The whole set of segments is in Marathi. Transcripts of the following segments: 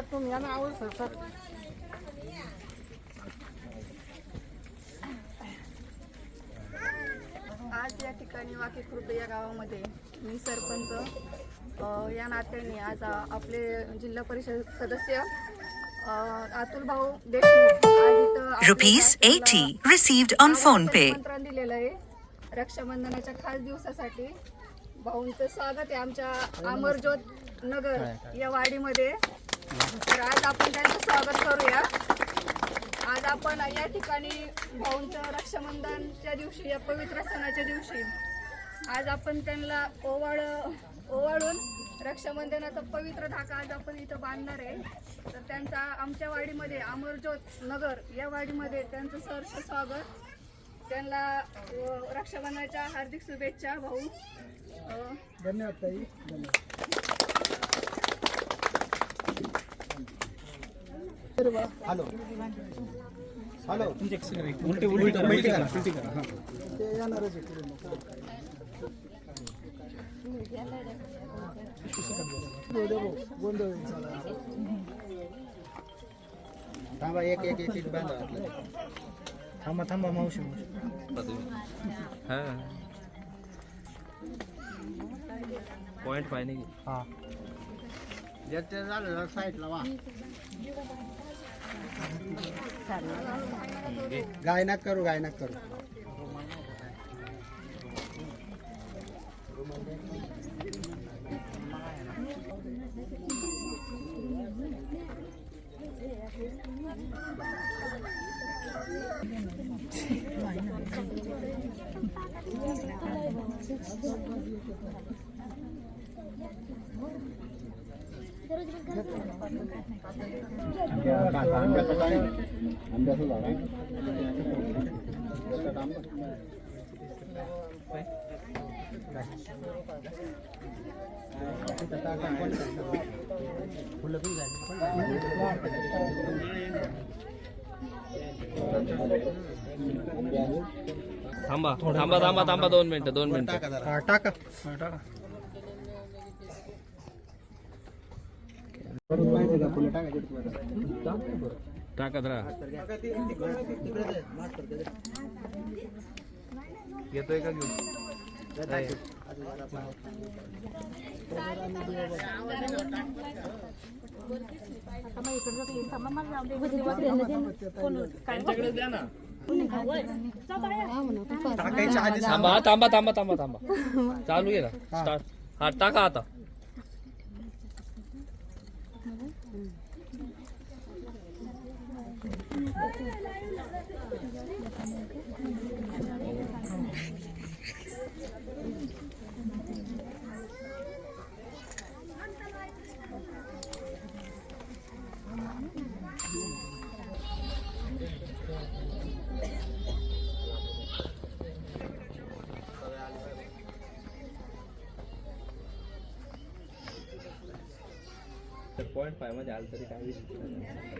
सर तुम्ही या ना आवड सर सर. आज या ठिकाणी वाकी खुर्द या गावामध्ये मी सरपंच या नात्याने आज आपले जिल्हा परिषद सदस्य अतुल भाऊ देशमुख आज इथं आपल्या Rupees नात्याला 80 received on आम्हाला phone pay. निमंत्रण दिलेलं आहे. रक्षाबंधनाच्या खास दिवसासाठी भाऊंचं स्वागत आहे आमच्या अमरज्योत नगर या वाडीमध्ये. तर आज आपण त्यांचं स्वागत करूया. आज आपण या ठिकाणी भाऊंचं रक्षाबंधनच्या दिवशी या पवित्र सणाच्या दिवशी आज आपण त्यांना ओवाळ ओवाळून रक्षाबंधनाचा पवित्र धाका आज आपण इथं बांधणार आहे. तर त्यांचा आमच्या वाडीमध्ये अमरज्योत नगर या वाडीमध्ये त्यांचं सहर्ष स्वागत. त्यांना रक्षाबंधनाच्या हार्दिक शुभेच्छा भाऊ. धन्यवाद ताई. धन्यवाद. हॅलो हॅलो उलटी उलटी करा उलटी करा उलटी करा हां ते येणारच. हो. गोंधळ. थांबा एक एक एक एक बांधा. थांबा थांबा मावशी मावशी पॉइंट पाहिजे की हा ते झालं साईडला वा गायनाक करू गायनाक करू. थांबा थांबा थांबा थांबा दोन मिनिटं दोन मिनिटं. टाका जरा हा, टाका हा, टाका माहिती का फुलं टाकायची टाकत राहा. येतोय का टाकायच्या आधी थांबा थांबा थांबा थांबा थांबा. चालू आहे ना. स्टार्ट हा टाका आता. पॉईंट फायमध्ये आलं तरी काही विषय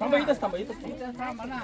थांबा इथंच थांबा इथंच थांबा. ना,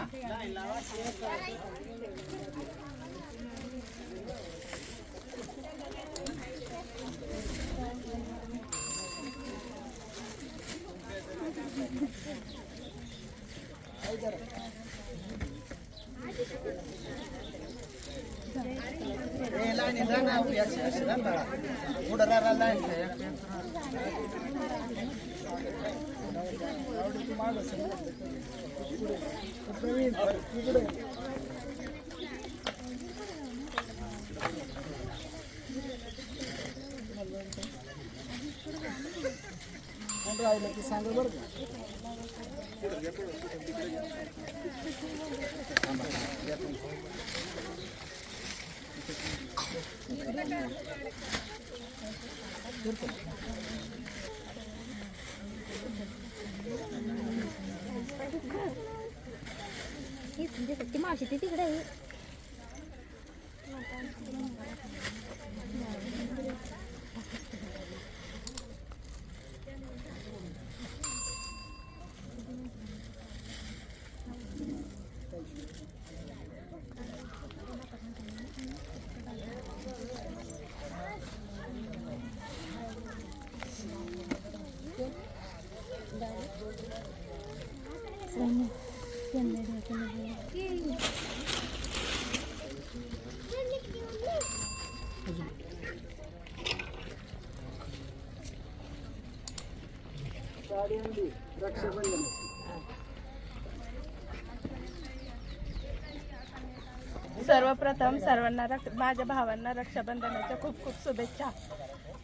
राहिलं की सांगा बरं का? ती मावशी ती तिकडे आहे. सर्वप्रथम सर्वांना रक्ष माझ्या भावांना रक्षाबंधनाच्या खूप खूप शुभेच्छा.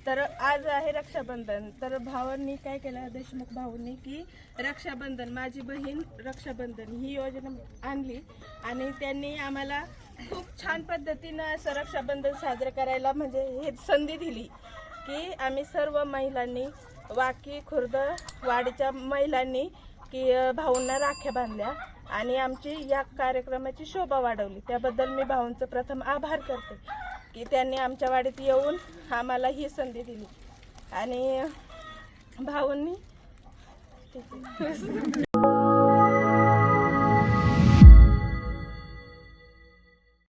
तर आज आहे रक्षाबंधन. तर भावांनी काय केलं देशमुख भाऊंनी की रक्षाबंधन माझी बहीण रक्षाबंधन ही योजना आणली आणि त्यांनी आम्हाला खूप छान पद्धतीनं असं रक्षाबंधन साजरं करायला म्हणजे हे संधी दिली की आम्ही सर्व महिलांनी वाकी खुर्द वाडीच्या महिलांनी की भाऊंना राख्या बांधल्या आणि आमची या कार्यक्रमाची शोभा वाढवली. त्याबद्दल मी भाऊंचं प्रथम आभार करते. की त्यांनी आमच्या वाडीत येऊन आम्हाला ही संधी दिली. आणि भाऊंनी